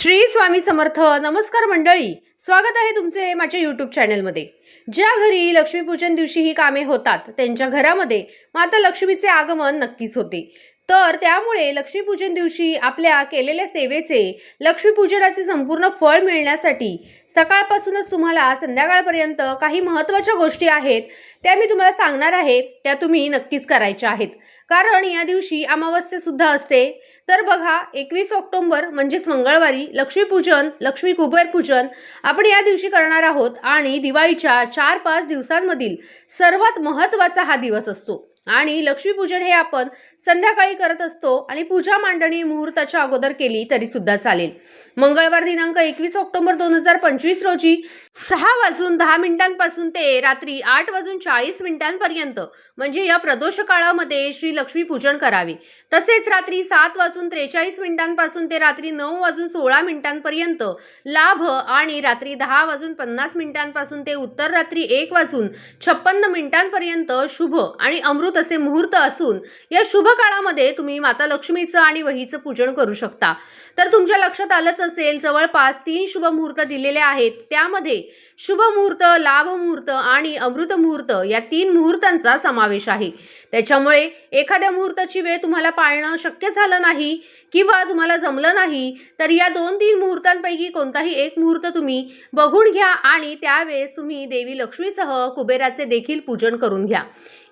श्री स्वामी समर्थ नमस्कार मंडळी. स्वागत आहे तुमचे माझ्या यूट्यूब चॅनलमध्ये ज्या घरी लक्ष्मीपूजन दिवशी ही कामे होतात त्यांच्या घरामध्ये माता लक्ष्मीचे आगमन नक्कीच होते. तर त्यामुळे लक्ष्मीपूजन दिवशी आपल्या केलेल्या सेवेचे लक्ष्मीपूजनाचे संपूर्ण फळ मिळण्यासाठी सकाळपासूनच तुम्हाला संध्याकाळपर्यंत काही महत्त्वाच्या गोष्टी आहेत त्या मी तुम्हाला सांगणार आहे त्या तुम्ही नक्कीच करायच्या आहेत. कारण या दिवशी अमावस्या सुद्धा असते. तर बघा एकवीस ऑक्टोंबर म्हणजेच मंगळवारी लक्ष्मीपूजन लक्ष्मी कुबेर पूजन आपण या दिवशी करणार आहोत आणि दिवाळीच्या चार पाच दिवसांमधील सर्वात महत्त्वाचा हा दिवस असतो. आणि लक्ष्मीपूजन हे आपण संध्याकाळी करत असतो आणि पूजा मांडणी मुहूर्ताच्या अगोदर केली तरी सुद्धा चालेल. मंगळवार दिनांक एकवीस ऑक्टोबर दोन हजार पंचवीस रोजी सहा वाजून दहा मिनिटांपासून ते रात्री आठ वाजून चाळीस मिनिटांपर्यंत म्हणजे या प्रदोष काळामध्ये श्री लक्ष्मी पूजन करावे. तसेच रात्री सात वाजून त्रेचाळीस मिनिटांपासून ते रात्री नऊ वाजून सोळा मिनिटांपर्यंत लाभ आणि रात्री दहा वाजून पन्नास मिनिटांपासून ते उत्तर रात्री एक वाजून छप्पन्न मिनिटांपर्यंत शुभ आणि अमृत असे मुहूर्त असून या शुभ काळामध्ये तुम्ही माता लक्ष्मीचं आणि वहीचं पूजन करू शकता. तर तुमच्या लक्षात आलंच असेल जवळपास तीन शुभ मुहूर्त दिलेले आहेत. त्यामध्ये शुभ मुहूर्त लाभ मुहूर्त आणि अमृत मुहूर्त या तीन मुहूर्तांचा समावेश आहे. त्याच्यामुळे एखाद्या मुहूर्ताची वेळ तुम्हाला पाळणं शक्य झालं नाही किंवा तुम्हाला जमलं नाही तर या दोन तीन मुहूर्तांपैकी कोणताही एक मुहूर्त तुम्ही बघून घ्या आणि त्यावेळेस तुम्ही देवी लक्ष्मीसह कुबेराचे देखील पूजन करून घ्या.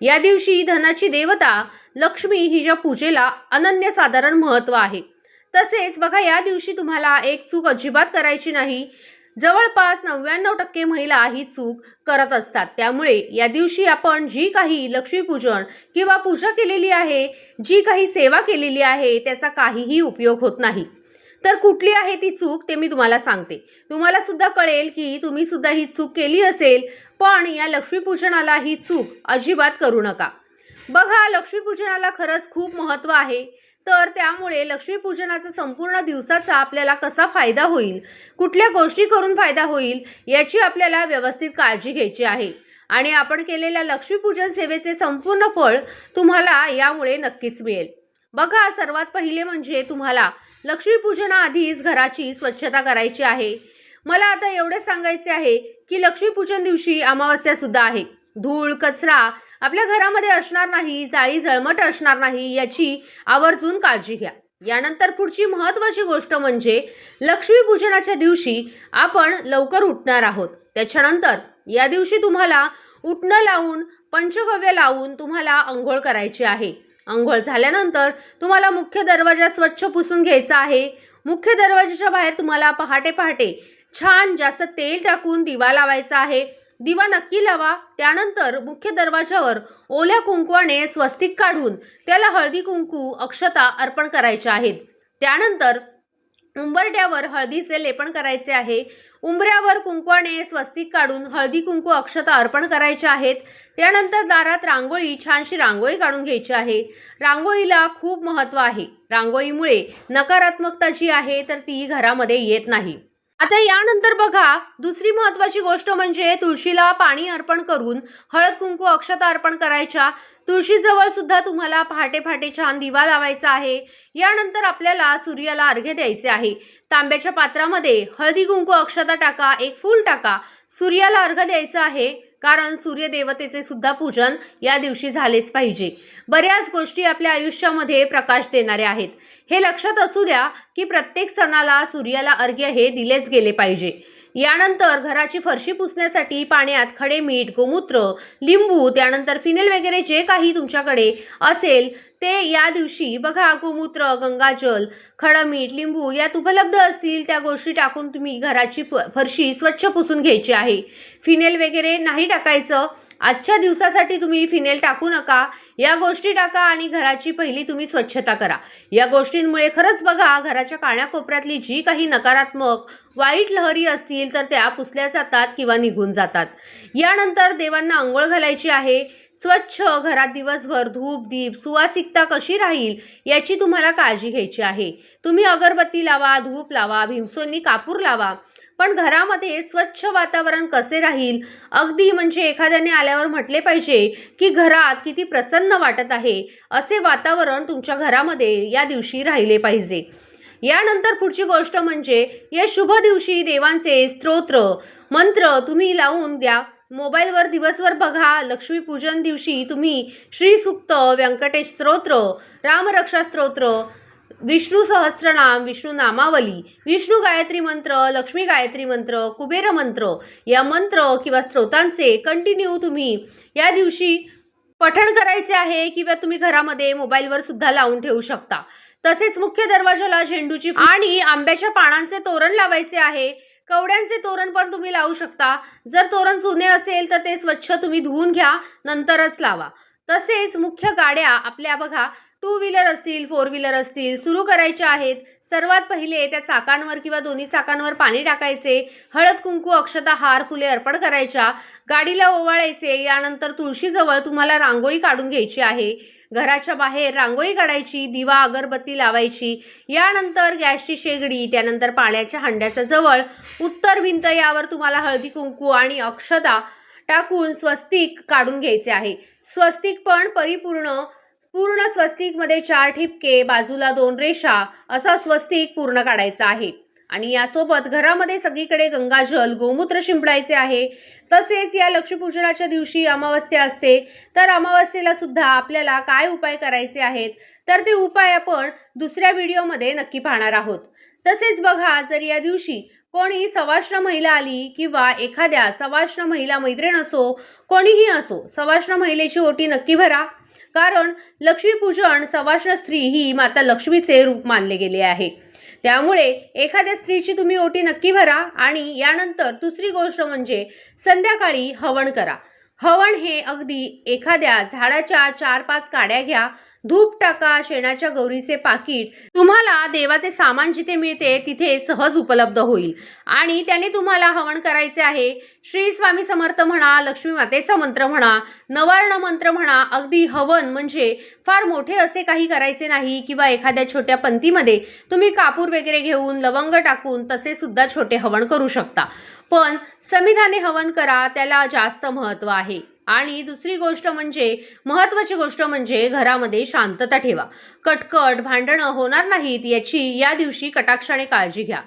या दिवशी धनाची देवता लक्ष्मी हिच्या पूजेला अनन्यसाधारण महत्त्व आहे. तसेच बघा या दिवशी तुम्हाला एक चूक अजिबात करायची नाही. जवळपास नव्याण्णव टक्के महिला ही चूक करत असतात. त्यामुळे या दिवशी आपण जी काही लक्ष्मीपूजन किंवा पूजा केलेली आहे जी काही सेवा केलेली आहे त्याचा काहीही उपयोग होत नाही. तर कुठली आहे ती चूक ते मी तुम्हाला सांगते. तुम्हाला सुद्धा कळेल की तुम्ही सुद्धा ही चूक केली असेल पण या लक्ष्मीपूजनाला ही चूक अजिबात करू नका. बघा लक्ष्मीपूजनाला खरंच खूप महत्त्व आहे. तर त्यामुळे लक्ष्मीपूजनाचा संपूर्ण दिवसाचा आपल्याला कसा फायदा होईल? कुठल्या गोष्टी करून फायदा होईल? याची आपल्याला व्यवस्थित काळजी घ्यायची आहे. आणि आपण केलेल्या लक्ष्मीपूजन सेवेचे संपूर्ण फळ तुम्हाला यामुळे नक्कीच मिळेल. बघा सर्वात पहिले म्हणजे तुम्हाला लक्ष्मीपूजनाआधीच घराची स्वच्छता करायची आहे. मला आता एवढे सांगायचे आहे की लक्ष्मीपूजन दिवशी अमावस्यासुद्धा आहे. धूळ कचरा आपल्या घरामध्ये असणार नाही जाळी जळमट असणार नाही याची आवर्जून काळजी घ्या. यानंतर पुढची महत्त्वाची गोष्ट म्हणजे लक्ष्मीपूजनाच्या दिवशी आपण लवकर उठणार आहोत. त्याच्यानंतर या दिवशी तुम्हाला उठणं लावून पंचगव्य लावून तुम्हाला आंघोळ करायची आहे. आंघोळ झाल्यानंतर तुम्हाला मुख्य दरवाजा स्वच्छ पुसून घ्यायचा आहे. मुख्य दरवाजाच्या बाहेर तुम्हाला पहाटे पहाटे छान जास्त तेल टाकून दिवा लावायचा आहे. दिवा नक्की लावा. त्यानंतर मुख्य दरवाजावर ओल्या कुंकवाने स्वस्तिक काढून त्याला हळदी कुंकू अक्षता अर्पण करायच्या आहेत. त्यानंतर उंबरट्यावर हळदीचे लेपन करायचे आहे. उंबऱ्यावर कुंकवाने स्वस्तिक काढून हळदी कुंकू अक्षता अर्पण करायचे आहेत. त्यानंतर दारात रांगोळी छानशी रांगोळी काढून घ्यायची आहे. रांगोळीला खूप महत्त्व आहे. रांगोळीमुळे नकारात्मकता जी आहे तर ती घरामध्ये येत नाही. आता यानंतर बघा दुसरी महत्वाची गोष्ट म्हणजे तुळशीला पाणी अर्पण करून हळद कुंकू अक्षता अर्पण करायच्या. तुळशीजवळ सुद्धा तुम्हाला पहाटे पहाटे छान दिवा लावायचा आहे. यानंतर आपल्याला सूर्याला अर्घ्य द्यायचे आहे. तांब्याच्या पात्रामध्ये हळदी कुंकू अक्षता टाका एक फूल टाका. सूर्याला अर्घ्य द्यायचं आहे. कारण सूर्यदेवतेचे सुद्धा पूजन या दिवशी झालेच पाहिजे. बऱ्याच गोष्टी आपल्या आयुष्यामध्ये प्रकाश देणाऱ्या आहेत. हे लक्षात असू द्या की प्रत्येक सणाला सूर्याला अर्घ्य हे दिलेच गेले पाहिजे. यानंतर घराची फरशी पुसण्यासाठी पाण्यात खडे मीठ गोमूत्र लिंबू त्यानंतर फिनेल वगैरे जे काही तुमच्याकडे असेल ते या दिवशी बघा. गोमूत्र गंगाजल खडं मीठ लिंबू यात उपलब्ध असतील. त्या गोष्टी टाकून तुम्ही घराची फरशी स्वच्छ पुसून घ्यायची आहे. फिनेल वगैरे नाही टाकायचं आजच्या दिवसासाठी तुम्ही फिनेल टाकू नका. या गोष्टी टाका आणि घराची पहिली तुम्ही स्वच्छता करा. या गोष्टींमुळे खरंच बघा घराच्या काण्याकोपऱ्यातली जी काही नकारात्मक वाईट लहरी असतील तर त्या पुसल्या जातात किंवा निघून जातात. यानंतर देवांना आंघोळ घालायची आहे. स्वच्छ घरात दिवसभर धूप दीप सुवासिकता कशी राहील याची तुम्हाला काळजी घ्यायची आहे. तुम्ही अगरबत्ती लावा धूप लावा भीमसोंनी कापूर लावा. पण घरामध्ये स्वच्छ वातावरण कसे राहील? अगदी म्हणजे एखाद्याने आल्यावर म्हटले पाहिजे की घरात किती प्रसन्न वाटत आहे असे वातावरण तुमच्या घरामध्ये या दिवशी राहिले पाहिजे. यानंतर पुढची गोष्ट म्हणजे या शुभ दिवशी देवांचे स्तोत्र. मंत्र तुम्ही लावून द्या. मोबाईलवर दिवसभर बघा. लक्ष्मीपूजन दिवशी तुम्ही श्रीसुक्त व्यंकटेश स्तोत्र रामरक्षा स्तोत्र विष्णू सहस्त्रनाम विष्णू नामावली विष्णू गायत्री मंत्र लक्ष्मी गायत्री मंत्र कुबेर मंत्र या मंत्र किंवा स्त्रोतांचे कंटिन्यू तुम्ही या दिवशी पठण करायचे आहे किंवा तुम्ही घरामध्ये मोबाईलवर सुद्धा लावून ठेवू शकता. तसेच मुख्य दरवाजाला झेंडूची आणि आंब्याच्या पानांचे तोरण लावायचे आहे. कवड्यांचे तोरण पण तुम्ही लावू शकता. जर तोरण जुने असेल तर ते स्वच्छ तुम्ही धुवून घ्या नंतरच लावा. तसेच मुख्य गाड्या आपल्या बघा टू व्हीलर असतील फोर व्हीलर असतील सुरू करायच्या आहेत. सर्वात पहिले त्या चाकांवर किंवा दोन्ही चाकांवर पाणी टाकायचे. हळद कुंकू अक्षता हार फुले अर्पण करायच्या. गाडीला ओवाळायचे. यानंतर तुळशीजवळ तुम्हाला रांगोळी काढून घ्यायची आहे. घराच्या बाहेर रांगोळी काढायची दिवा अगरबत्ती लावायची. यानंतर गॅसची शेगडी त्यानंतर पाण्याच्या हंड्याच्या जवळ. उत्तर भिंत यावर तुम्हाला हळदी कुंकू आणि अक्षता टाकून स्वस्तिक काढून घ्यायचे आहे. स्वस्तिक पण परिपूर्ण पूर्ण स्वस्तिकमध्ये चार ठिपके बाजूला दोन रेषा असा स्वस्तिक पूर्ण काढायचा आहे. आणि यासोबत घरामध्ये सगळीकडे गंगाजल गोमूत्र शिंपडायचे आहे. तसेच या लक्ष्मीपूजनाच्या दिवशी अमावस्या असते. तर अमावस्येला सुद्धा आपल्याला काय उपाय करायचे आहेत? तर ते उपाय आपण दुसऱ्या व्हिडिओमध्ये नक्की पाहणार आहोत. तसेच बघा जर या दिवशी कोणी सवाष्ण महिला आली किंवा एखाद्या सवाष्ण महिला मैत्रीण असो कोणीही असो सवाष्ण महिलेची ओटी नक्की भरा. कारण लक्ष्मीपूजन सवाष्ण स्त्री ही माता लक्ष्मीचे रूप मानले गेले आहे. त्यामुळे एखाद्या स्त्रीची तुम्ही ओटी नक्की भरा आणि यानंतर दुसरी गोष्ट म्हणजे संध्याकाळी हवन करा. हवन हे अगदी एखाद्या झाडाच्या चार पाच काड्या घ्या. धूप टाका शेणाच्या गौरीचे पाकिट. तुम्हाला देवाचे सामान जिथे मिळते तिथे सहज उपलब्ध होईल. आणि त्याने तुम्हाला हवन करायचे आहे. श्री स्वामी समर्थ म्हणा लक्ष्मी मातेचा मंत्र म्हणा नवर्ण मंत्र म्हणा अगदी हवन म्हणजे फार मोठे असे काही करायचे नाही किंवा एखाद्या छोट्या पंथीमध्ये तुम्ही कापूर वगैरे घेऊन लवंग टाकून तसे सुद्धा छोटे हवन करू शकता. पण संविधाने हवन करा त्याला जास्त महत्त्व आहे. आणि दुसरी गोष्ट म्हणजे महत्त्वाची गोष्ट म्हणजे घरामध्ये शांतता ठेवा. कटकट भांडणं होणार नाहीत याची या दिवशी कटाक्षाने काळजी घ्या.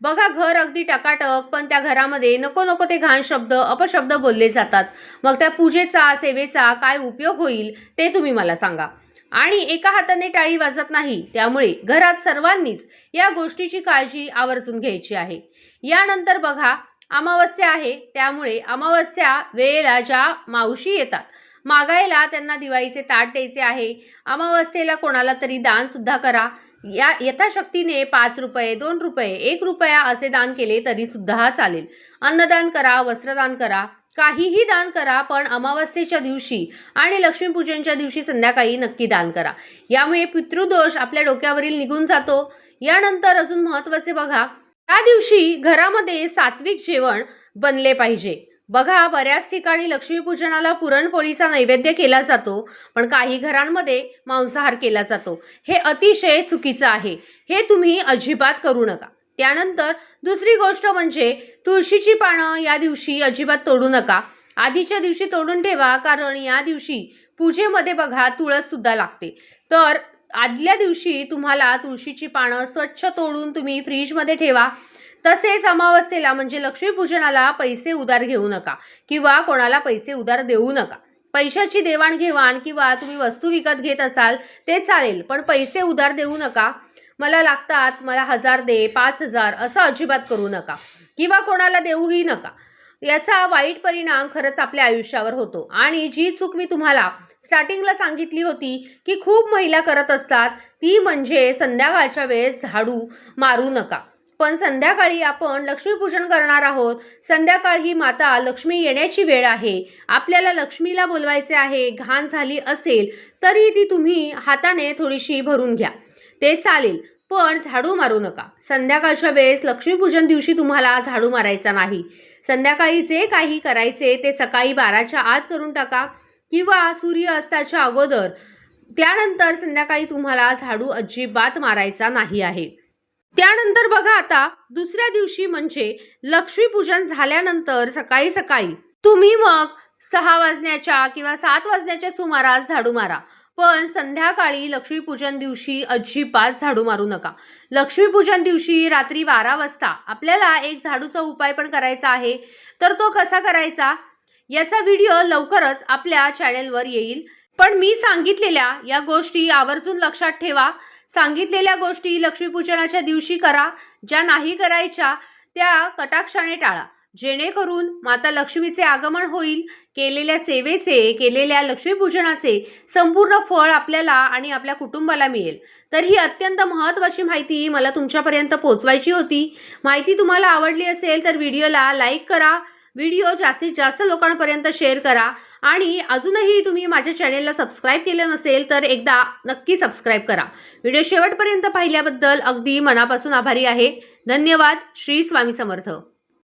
बघा घर अगदी टकाटक पण त्या घरामध्ये नको नको ते घाण शब्द अपशब्द बोलले जातात. मग त्या पूजेचा सेवेचा काय उपयोग होईल ते तुम्ही मला सांगा. आणि एका हाताने टाळी वाजत नाही त्यामुळे घरात सर्वांनीच या गोष्टीची काळजी आवर्जून घ्यायची आहे. यानंतर बघा अमावस्या आहे त्यामुळे अमावस्या वेळेला ज्या मावशी येतात मागायला त्यांना दिवाळीचे ताट द्यायचे आहे अमावस्येला कोणाला तरी दानसुद्धा करा. या यथाशक्तीने पाच रुपये दोन रुपये एक रुपया असे दान केले तरीसुद्धा चालेल. अन्नदान करा वस्त्रदान करा काहीही दान करा पण अमावस्येच्या दिवशी आणि लक्ष्मीपूजनच्या दिवशी संध्याकाळी नक्की दान करा. यामुळे पितृदोष आपल्या डोक्यावरील निघून जातो. यानंतर अजून महत्त्वाचे बघा त्या दिवशी घरामध्ये सात्विक जेवण बनले पाहिजे. बघा बऱ्याच ठिकाणी लक्ष्मीपूजनाला पुरणपोळीचा नैवेद्य केला जातो पण काही घरांमध्ये मांसाहार केला जातो. हे अतिशय चुकीचं आहे. हे तुम्ही अजिबात करू नका. त्यानंतर दुसरी गोष्ट म्हणजे तुळशीची पानं या दिवशी अजिबात तोडू नका. आधीच्या दिवशी तोडून ठेवा कारण या दिवशी पूजेमध्ये बघा तुळस सुद्धा लागते. तर आदल्या दिवशी तुम्हाला तुळशीची पानं स्वच्छ तोडून तुम्ही फ्रीजमध्ये ठेवा. तसेच अमावस्येला म्हणजे लक्ष्मीपूजनाला पैसे उधार घेऊ नका किंवा कोणाला पैसे उधार देऊ नका. पैशाची देवाणघेवाण किंवा तुम्ही वस्तू विकत घेत असाल ते चालेल पण पैसे उधार देऊ नका. मला लागतात मला हजार दे पाच हजार असं अजिबात करू नका. किंवा कोणाला देऊही नका. याचा वाईट परिणाम खरंच आपल्या आयुष्यावर होतो. आणि जी चूक मी तुम्हाला स्टार्टिंगला सांगितली होती की खूप महिला करत असतात ती म्हणजे संध्याकाळच्या वेळेस झाडू मारू नका. पण संध्याकाळी आपण लक्ष्मीपूजन करणार आहोत. संध्याकाळ ही माता लक्ष्मी येण्याची वेळ आहे. आपल्याला लक्ष्मीला बोलवायचे आहे घाण झाली असेल तरी ती तुम्ही हाताने थोडीशी भरून घ्या. ते चालेल. पण झाडू मारू नका. संध्याकाळच्या वेळेस लक्ष्मीपूजन दिवशी तुम्हाला झाडू मारायचा नाही. संध्याकाळी जे काही करायचे ते सकाळी बाराच्या आत करून टाका किंवा सूर्य अस्ताच्या अगोदर. त्यानंतर संध्याकाळी तुम्हाला झाडू अजिबात मारायचा नाही आहे. त्यानंतर बघा आता दुसऱ्या दिवशी म्हणजे लक्ष्मीपूजन झाल्यानंतर सकाळी सकाळी तुम्ही मग सहा वाजण्याच्या किंवा सात वाजण्याच्या सुमारास झाडू मारा. पण संध्याकाळी लक्ष्मीपूजन दिवशी अजिबात झाडू मारू नका. लक्ष्मीपूजन दिवशी रात्री बारा वाजता आपल्याला एक झाडूचा उपाय पण करायचा आहे. तर तो कसा करायचा? याचा व्हिडिओ लवकरच आपल्या चॅनेलवर येईल. पण मी सांगितलेल्या या गोष्टी आवर्जून लक्षात ठेवा. सांगितलेल्या गोष्टी लक्ष्मीपूजनाच्या दिवशी करा. ज्या नाही करायच्या त्या कटाक्षाने टाळा. जेणेकरून माता लक्ष्मीचे आगमन होईल. केलेल्या सेवेचे केलेल्या लक्ष्मीपूजनाचे संपूर्ण फळ आपल्याला आणि आपल्या कुटुंबाला मिळेल. तर ही अत्यंत महत्त्वाची माहिती मला तुमच्यापर्यंत पोचवायची होती. माहिती तुम्हाला आवडली असेल तर व्हिडिओला लाईक करा. व्हिडिओ जास्तीत जास्त लोकांपर्यंत शेअर करा. आणि अजूनही तुम्ही माझ्या चॅनेलला सबस्क्राईब केलं नसेल तर एकदा नक्की सबस्क्राईब करा. व्हिडिओ शेवटपर्यंत पाहिल्याबद्दल अगदी मनापासून आभारी आहे. धन्यवाद. श्री स्वामी समर्थ.